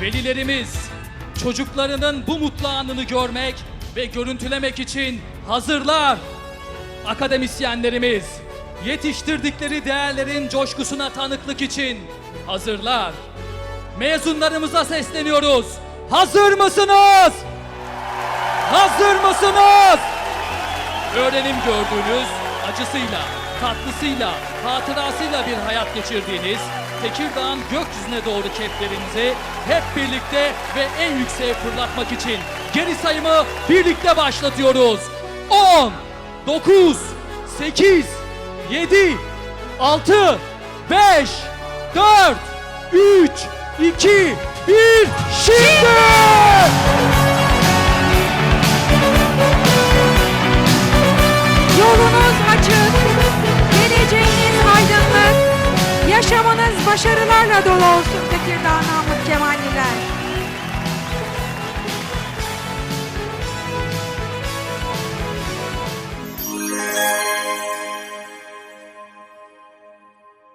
Velilerimiz çocuklarının bu mutlu anını görmek ve görüntülemek için hazırlar. Akademisyenlerimiz yetiştirdikleri değerlerin coşkusuna tanıklık için hazırlar. Mezunlarımıza sesleniyoruz. Hazır mısınız? Hazır mısınız? Öğrenim gördüğünüz, acısıyla, tatlısıyla, hatırasıyla bir hayat geçirdiğiniz Tekirdağ'ın gökyüzüne doğru keplerinizi hep birlikte ve en yükseğe fırlatmak için geri sayımı birlikte başlatıyoruz. 10, 9, 8, 7, 6, 5, 4, 3, 2, 1, şimdi! Yaşamınız başarılarla dolu olsun Tekirdağ Namık Kemalliler.